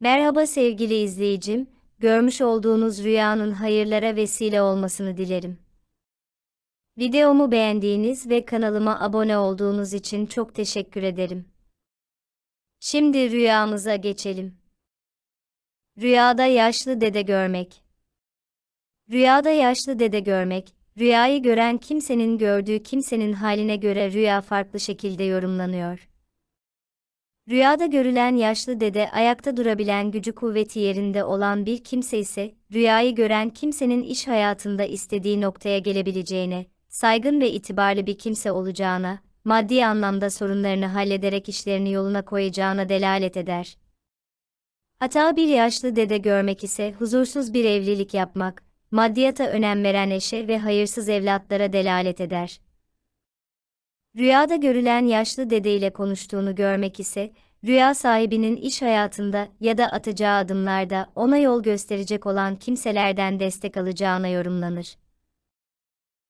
Merhaba sevgili izleyicim, görmüş olduğunuz rüyanın hayırlara vesile olmasını dilerim. Videomu beğendiğiniz ve kanalıma abone olduğunuz için çok teşekkür ederim. Şimdi rüyamıza geçelim. Rüyada yaşlı dede görmek. Rüyada yaşlı dede görmek, rüyayı gören kimsenin gördüğü kimsenin haline göre rüya farklı şekilde yorumlanıyor. Rüyada görülen yaşlı dede ayakta durabilen gücü kuvveti yerinde olan bir kimse ise, rüyayı gören kimsenin iş hayatında istediği noktaya gelebileceğine, saygın ve itibarlı bir kimse olacağına, maddi anlamda sorunlarını hallederek işlerini yoluna koyacağına delalet eder. Hata bir yaşlı dede görmek ise huzursuz bir evlilik yapmak, maddiyata önem veren eşe ve hayırsız evlatlara delalet eder. Rüyada görülen yaşlı dede ile konuştuğunu görmek ise, rüya sahibinin iş hayatında ya da atacağı adımlarda ona yol gösterecek olan kimselerden destek alacağına yorumlanır.